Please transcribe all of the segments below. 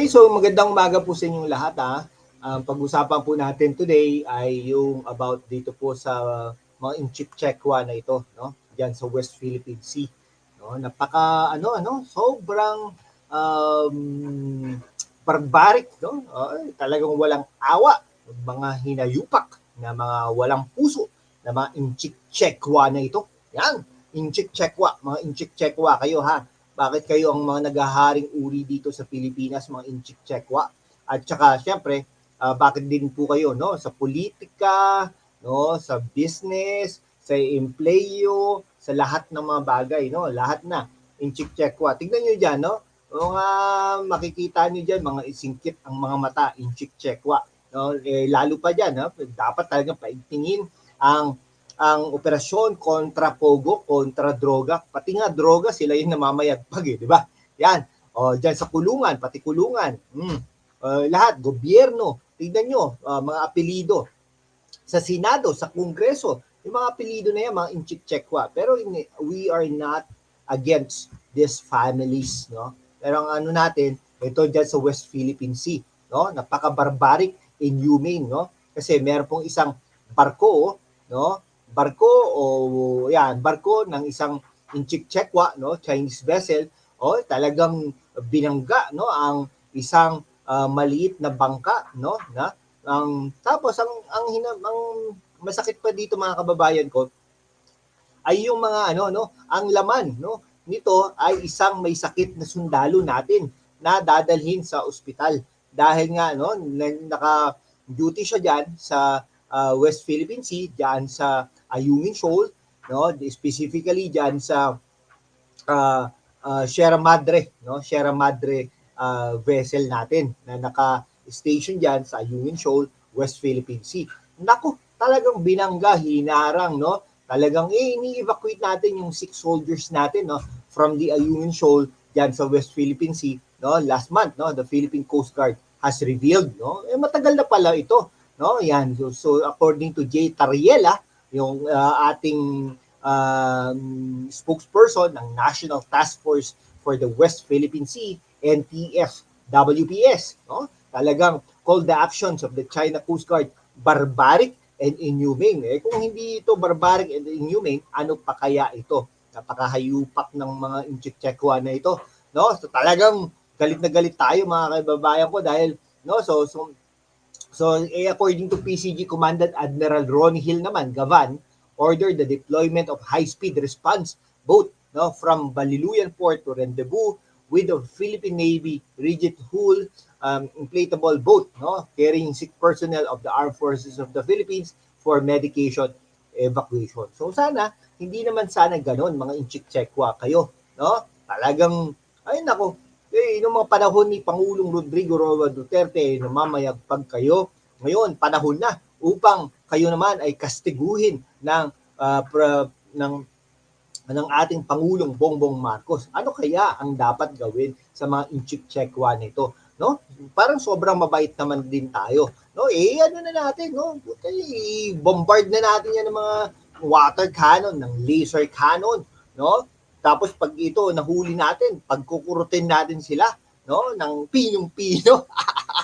Okay, so magandang umaga po sa inyong lahat ha. Ang pag-usapan po natin today ay yung about dito po sa mga Inchik Chekwa na ito, no? Diyan sa West Philippine Sea. No, napaka ano ano, sobrang um, barbaric, no? Ay, talagang walang awa, mga hinayupak na mga walang puso na mga Inchik Chekwa na ito. Yan, Inchik Chekwa, mga Inchik Chekwa kayo ha. Bakit kayo ang mga naghaharing uri dito sa Pilipinas, mga Inchik Chekwa? At saka syempre, uh, bakit din po kayo no sa politika, no, sa business, sa empleyo, sa lahat ng mga bagay, no, lahat na Inchik Chekwa. Tingnan niyo diyan, no? Mga makikita niyo diyan mga isingkit ang mga mata, Inchik Chekwa. No, eh, lalo pa diyan, no? dapat talaga paigtingin ang ang operasyon kontra pogo, kontra droga. Pati nga droga, sila yung namamayagpag eh, di ba? Yan. O, dyan sa kulungan, pati kulungan. Hmm. Uh, lahat, gobyerno. Tignan nyo, uh, mga apelido. Sa Senado, sa Kongreso, yung mga apelido na yan, mga inchik chekwa. Pero we are not against these families, no? Pero ang ano natin, ito dyan sa West Philippine Sea, no? Napaka-barbaric, inhumane, no? Kasi meron pong isang barko, no? Barko o yan, barko ng isang Inchik Chekwa, no, Chinese vessel, o talagang binangga no ang isang uh, maliit na bangka, no, na ang tapos ang ang, hinam, ang masakit pa dito mga kababayan ko ay yung mga ano no, ang laman no nito ay isang may sakit na sundalo natin na dadalhin sa ospital. Dahil nga no naka duty siya diyan sa uh, West Philippine Sea diyan sa Ayungin Shoal, no? Specifically diyan sa uh, uh, Sierra Madre, no? Sierra Madre uh, vessel natin na naka-station diyan sa Ayungin Shoal, West Philippine Sea. Nako, talagang binangga, hinarang, no? Talagang eh, ini-evacuate natin yung six soldiers natin, no? From the Ayungin Shoal diyan sa West Philippine Sea, no? Last month, no? The Philippine Coast Guard has revealed, no? Eh, matagal na pala ito, no? Yan. So, so according to Jay Tariela, yung uh, ating um, spokesperson ng National Task Force for the West Philippine Sea, NTF WPS. No? Talagang call the actions of the China Coast Guard barbaric and inhumane. Eh, kung hindi ito barbaric and inhumane, ano pa kaya ito? Napakahayupak ng mga Inchikchekwa na ito. No? So talagang galit na galit tayo mga kaibabayan ko dahil no so so So, eh, according to PCG Commandant Admiral Ron Hill naman, Gavan, ordered the deployment of high-speed response boat no, from Baliluyan Port to Rendezvous with the Philippine Navy rigid hull um, inflatable boat no, carrying sick personnel of the Armed Forces of the Philippines for medication evacuation. So sana, hindi naman sana ganon, mga inchik-chekwa kayo. No? Talagang, ay nako, eh, noong mga panahon ni Pangulong Rodrigo Roa Duterte, namamayagpag kayo. Ngayon, panahon na upang kayo naman ay kastiguhin ng uh, pra, ng ng ating Pangulong Bongbong Marcos. Ano kaya ang dapat gawin sa mga inchik chekwa nito? No? Parang sobrang mabait naman din tayo. No? Eh, ano na natin, no? Okay, bombard na natin yan ng mga water cannon, ng laser cannon, no? Tapos pag ito nahuli natin, pagkukurutin natin sila, no, ng pinyong-pino.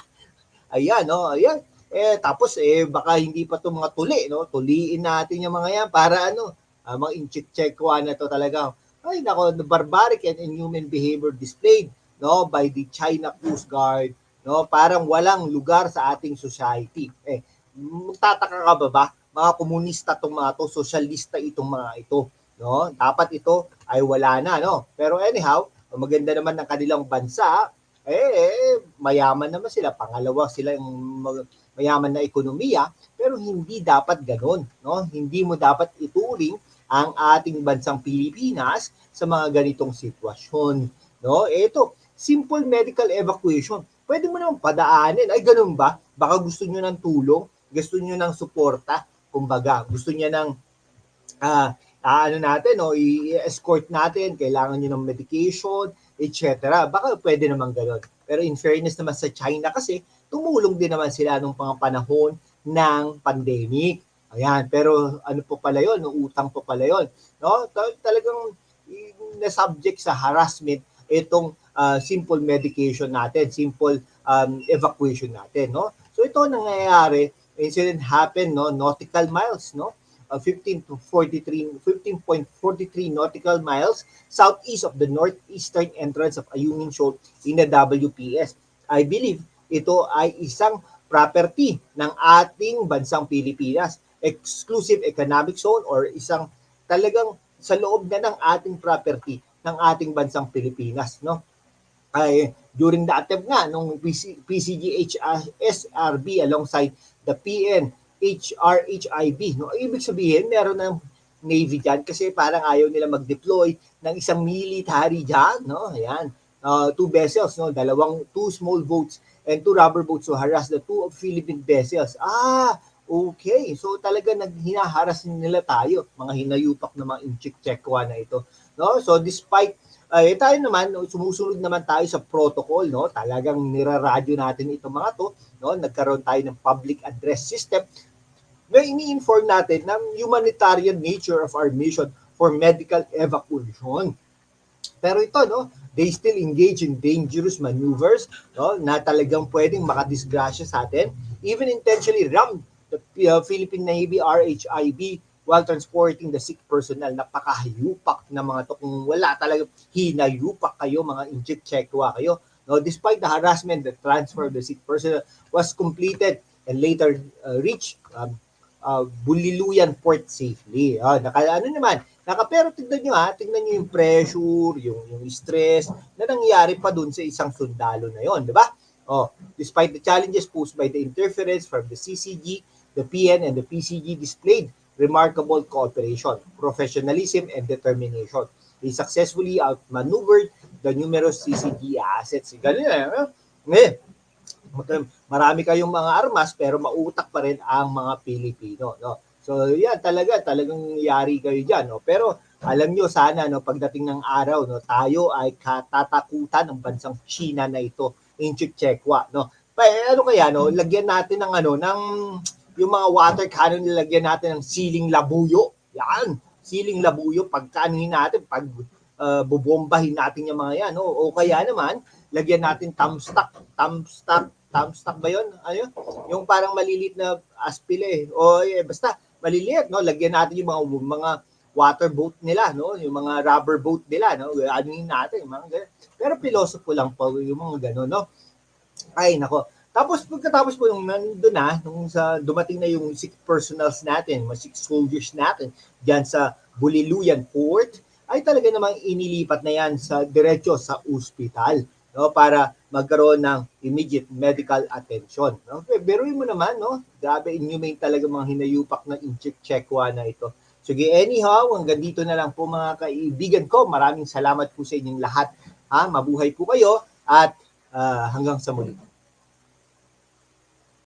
ayan, no, ayan. Eh tapos eh baka hindi pa to mga tuli, no? Tuliin natin yung mga yan para ano, uh, mga inchik-chekwa na to talaga. Ay nako, the barbaric and inhuman behavior displayed no by the China Coast Guard, no? Parang walang lugar sa ating society. Eh, magtataka ka ba ba? Mga komunista tong mga to, sosyalista itong mga ito no? Dapat ito ay wala na, no? Pero anyhow, maganda naman ng kanilang bansa, eh, mayaman naman sila, pangalawa sila yung mayaman na ekonomiya, pero hindi dapat ganoon, no? Hindi mo dapat ituring ang ating bansang Pilipinas sa mga ganitong sitwasyon, no? Ito, simple medical evacuation. Pwede mo naman padaanin. Ay, ganun ba? Baka gusto niyo ng tulong, gusto niyo ng suporta, kumbaga, gusto niya ng uh, uh, ano natin, no, i-escort natin, kailangan nyo ng medication, etc. Baka pwede naman gano'n. Pero in fairness naman sa China kasi, tumulong din naman sila nung mga panahon ng pandemic. Ayan, pero ano po pala no, utang po pala yon, no? Talagang na subject sa harassment itong uh, simple medication natin, simple um, evacuation natin, no? So ito nangyayari, incident happened, no, nautical miles, no? Uh, 15 to 43 15.43 nautical miles southeast of the northeastern entrance of Ayungin Shoal in the WPS. I believe ito ay isang property ng ating bansang Pilipinas, exclusive economic zone or isang talagang sa loob na ng ating property ng ating bansang Pilipinas, no? Ay during the attempt nga nung PC, PCGH alongside the PN HRHIB, no? Ibig sabihin meron ng Navy dyan kasi parang ayaw nila mag-deploy ng isang military dyan, no? Ayan. Uh, two vessels, no? Dalawang, two small boats and two rubber boats to harass the two Philippine vessels. Ah, okay. So talaga naghinaharas nila tayo, mga hinayupak na mga inchik chekwa na ito. No? So despite uh, tayo naman, no, sumusunod naman tayo sa protocol, no? Talagang niraradyo natin itong mga to, no? Nagkaroon tayo ng public address system na ini-inform natin ng humanitarian nature of our mission for medical evacuation. Pero ito, no, they still engage in dangerous maneuvers, no, na talagang pwedeng makadisgrasya sa atin, even intentionally ram the uh, Philippine Navy RHIB while transporting the sick personnel. Napakahayupak na mga to. Kung wala talaga, hinayupak kayo, mga inject checkwa kayo. No, despite the harassment, the transfer of the sick personnel was completed and later uh, reached um, uh, Buliluyan Port safely. Ah, naka, ano naman, naka, pero tignan nyo ha, tignan nyo yung pressure, yung, yung stress na nangyayari pa dun sa isang sundalo na yon, di ba? Oh, despite the challenges posed by the interference from the CCG, the PN and the PCG displayed remarkable cooperation, professionalism, and determination. They successfully outmaneuvered the numerous CCG assets. Ganun eh. Eh, marami kayong mga armas pero mautak pa rin ang mga Pilipino, no? So, yan talaga, talagang yari kayo diyan, no? Pero alam nyo sana no pagdating ng araw no tayo ay katatakutan ng bansang China na ito ancient Chekwa no pa ano kaya no lagyan natin ng ano ng yung mga water cannon nilagyan natin ng siling labuyo yan siling labuyo pagkanin natin pag uh, bubombahin natin yung mga yan no o kaya naman lagyan natin thumbstack thumbstack thumbstack ba yun? Ano Yung parang malilit na aspile. O eh, basta maliliit, no? Lagyan natin yung mga mga water boat nila, no? Yung mga rubber boat nila, no? Yun natin, mga ganun. Pero philosophy lang po yung mga ganun, no? Ay, nako. Tapos pagkatapos po yung nandun na, nung sa dumating na yung six personals natin, mga six soldiers natin diyan sa Buliluyan Port, ay talaga namang inilipat na yan sa diretso sa ospital no? Para magkaroon ng immediate medical attention no? Beruin mo naman no? Grabe inhumane talaga mga hinayupak na incheck chekwa na ito. Sige anyhow hanggang dito na lang po mga kaibigan ko. Maraming salamat po sa inyong lahat ha? Mabuhay po kayo at uh, hanggang sa muli